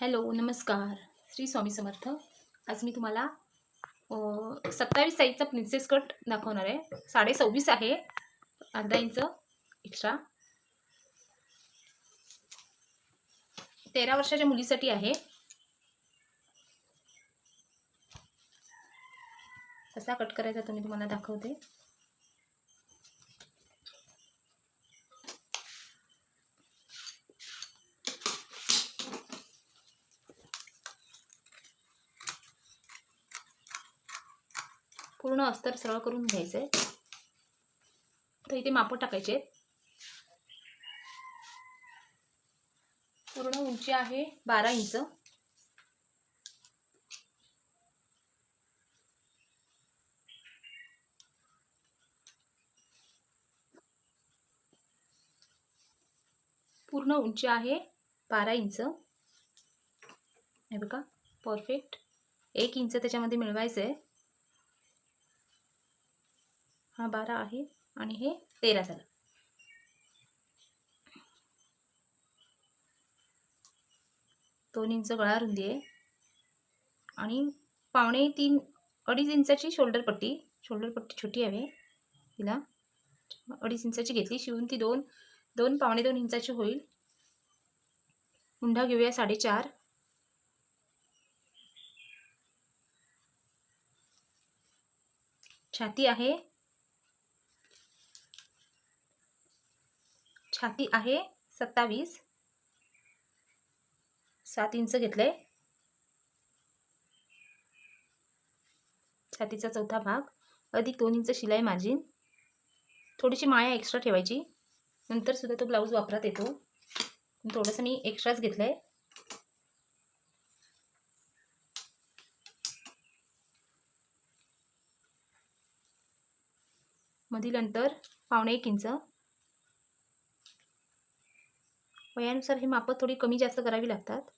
Hello नमस्कार. श्री स्वामी समर्थ. आज मी तुम्हाला सत्तावीस साईजचा प्रिन्सेस कट दाखवणार आहे. साडे सव्वीस आहे. अर्धा इंच एक्स्ट्रा तेरा वर्षाच्या मुलीसाठी आहे. कसा कट करायचा तो मी तुम्हाला दाखवते. पूर्ण अस्तर सरळ करून घ्यायचं. आहे तर इथे माप टाकायचे. आहेत पूर्ण उंची आहे बारा इंच. पूर्ण उंची आहे बारा इंच. हे बघा परफेक्ट एक इंच त्याच्यामध्ये मिळवायचं आहे हा बारा आहे आणि हे तेरा झालं. दोन इंच गळा रुंदी आहे. आणि पावणे तीन अडीच इंचाची शोल्डर पट्टी शोल्डर पट्टी छोटी हवी तिला. अडीच इंचाची घेतली शिवून ती दोन दोन पावणे दोन इंचाची होईल. मुंढा घेऊया साडेचार. छाती आहे. छाती आहे सत्तावीस. सात इंच घेतलंय छातीचा चौथा भाग. अधिक दोन इंच शिलाई मार्जिन. थोडीशी माया एक्स्ट्रा ठेवायची. नंतर सुद्धा तो ब्लाऊज वापरात येतो. थोडंसं मी एक्स्ट्राच घेतलंय. मधील अंतर पावणे एक इंच. वयानुसार हे मापं थोडी कमी जास्त करावी लागतात.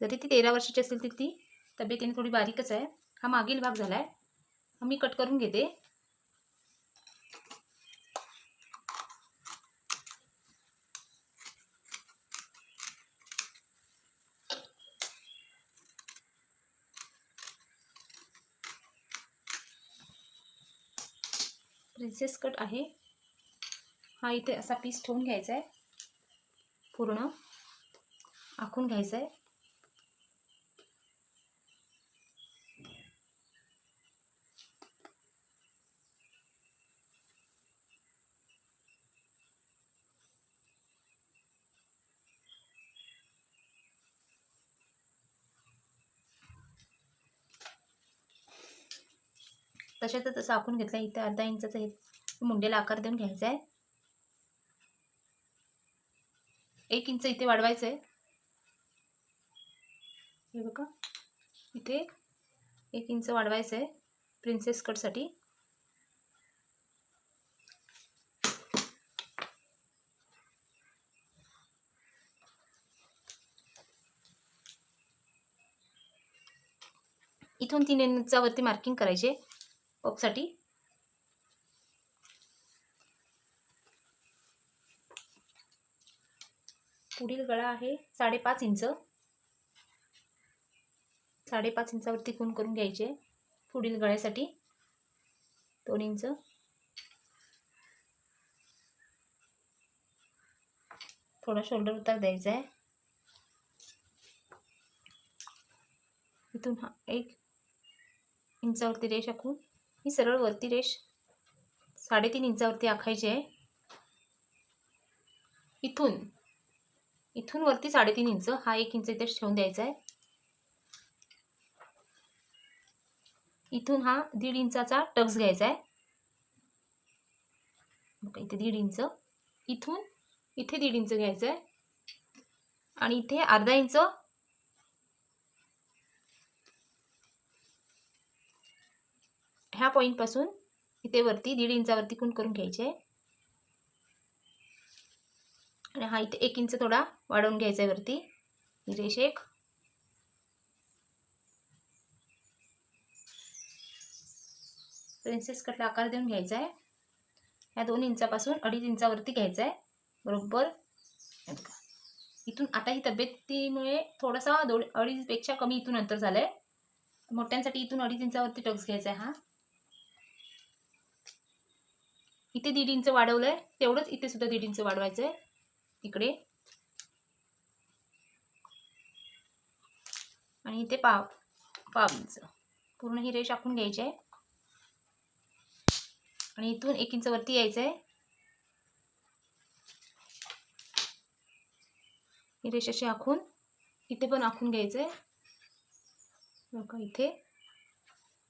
जरी ती तेरा वर्षाची असेल तरी ती तब्येतीने थोडी बारीकच आहे. हा मागील भाग झाला आहे हा मी कट करून घेते. प्रिन्सेस कट आहे. हा इथे असा पीस ठेवून घ्यायचा आहे पूर्ण. आखून घ्यायचं आहे तशाच तसं आखून घेतलं इथे अर्धा इंचाचं हे मुंडेला आकार देऊन घ्यायचा आहे एक इंच इथे वाढवायचं आहे हे बघा. इथे एक. इंच वाढवायचं आहे प्रिन्सेस कटसाठी इथून तीन इंचावरती मार्किंग करायचे. पपसाठी पुढील गळा आहे साडेपाच इंच. साडेपाच इंचावरती खून करून घ्यायचे. पुढील गळ्यासाठी दोन इंच. थोडा शोल्डर उतार द्यायचा आहे. इथून हा एक इंचावरती रेष आखून ही सरळ वरती रेष साडेतीन इंचावरती आखायची आहे. इथून इथून वरती साडेतीन इंच. हा एक इंच इथे ठेवून द्यायचा आहे. इथून हा दीड इंचाचा टक्स घ्यायचा आहे. इथे दीड इंच. इथून इथे दीड इंच घ्यायचं आहे. आणि इथे अर्धा इंच. ह्या पॉईंटपासून इथे वरती दीड इंचावरती कुंड करून घ्यायचे? आहे आणि हा इथे एक इंच थोडा वाढवून घ्यायचा आहे वरती. ही रेष एक. प्रिन्सेस कटला आकार देऊन घ्यायचा आहे. ह्या दोन इंचापासून अडीच इंचावरती घ्यायचा आहे. बरोबर? इथून आता ही तब्येतीमुळे थोडासा दोड अडीचपेक्षा कमी इथून अंतर झालं आहे मोठ्यांसाठी इथून अडीच इंचावरती टक्स घ्यायचा आहे हा. इथे दीड इंच वाढवलं आहे तेवढंच इथे सुद्धा दीड इंच वाढवायचं आहे इकडे. आणि इथे पाव पाव इंच पूर्ण ही रेष आखून घ्यायची. आहे आणि इथून एक इंच वरती यायचं आहे ही रेष अशी आखून इथे पण आखून घ्यायचं आहे बघा इथे.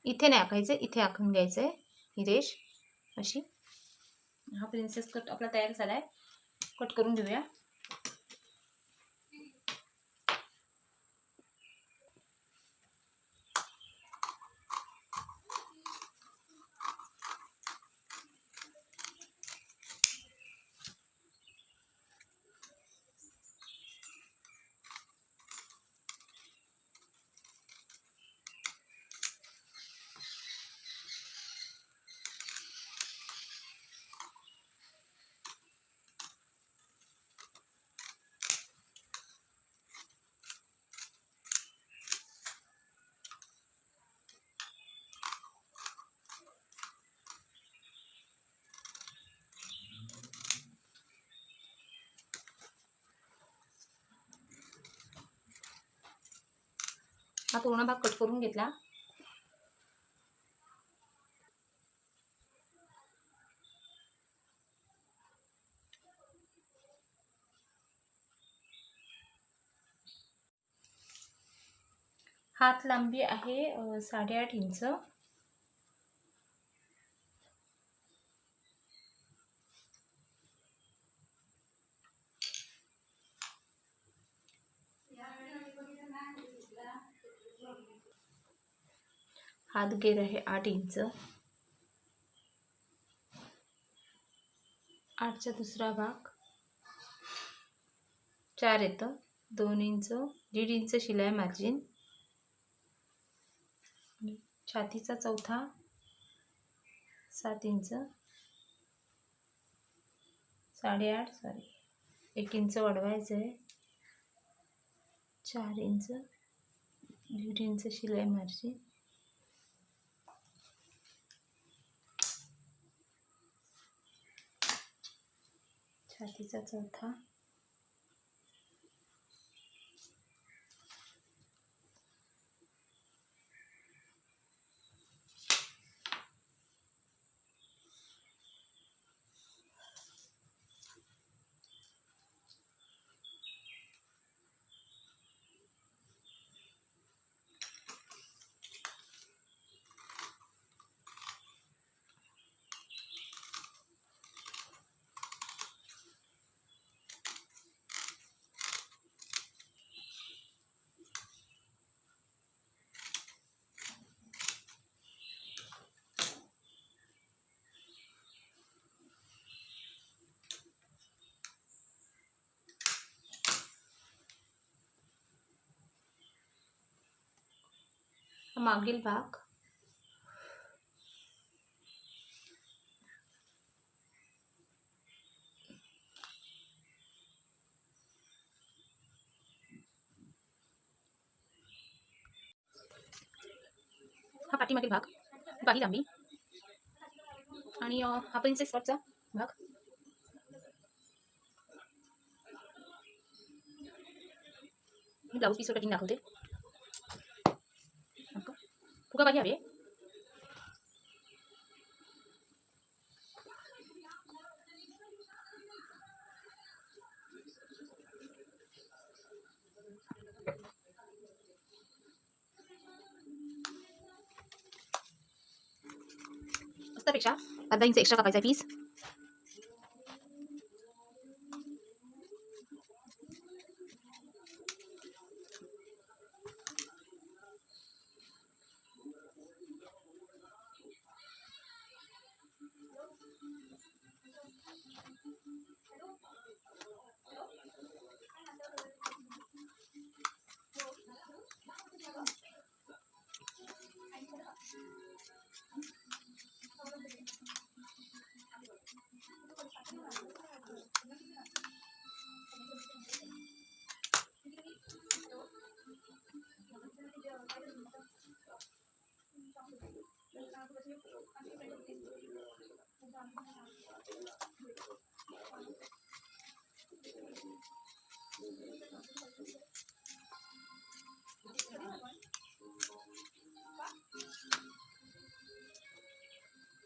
इथे नाही आखायचं इथे आखून घ्यायचं आहे ही रेष अशी. हा प्रिन्सेस कट आपला तयार झाला आहे कट करून घेऊया. हा पूर्ण भाग कट करून घेतला. हात लांबी आहे साडेआठ इंच. हात घेर आहे आठ इंच. आठचा दुसरा भाग. चार येतं. दोन इंच दीड इंच शिलाई मार्जिन. छातीचा चौथा. सात इंच. साडेआठ सॉरी. एक इंच वाढवायचं आहे चार इंच दीड इंच शिलाई मार्जिन. छातीचा चौथा मागील भाग. हा पाठीमागील भाग. बाही लांबी आणि हा प्रिन्सेस वरचा भाग. मी ब्लाऊज पीसवर कटिंग दाखवते. फुगा बाही हवी त्यापेक्षा अर्धा इंच एक्स्ट्रा कापायचा पीस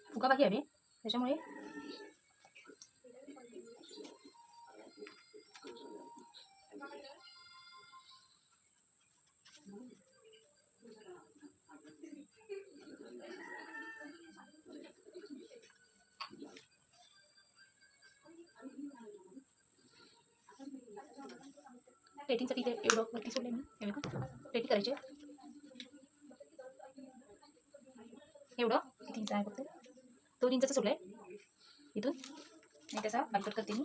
फुगा बाकी आहे बे. त्याच्यामुळे प्लेटिंगसाठी इथे एवढं वरती सोडले मी. हे बघा. प्लेटिंग करायचे एवढं. किती इंच आहे फक्त. दोन इंचाचं सोडलं आहे इथून. आणि त्याचा बारीक करते मी.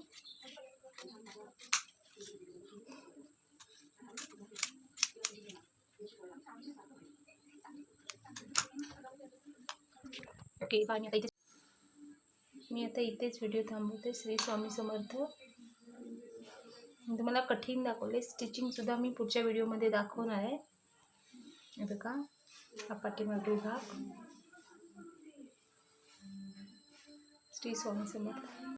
ओके बा मी आता इथे मी आता इथेच व्हिडिओ थांबवते. श्री स्वामी समर्थ. तुम्हाला कठीण दाखवले स्टिचिंगसुद्धा मी पुढच्या व्हिडिओमध्ये दाखवणार आहे. हे बघा, हा पाठीमागे भाग. श्री स्वामी समर्थ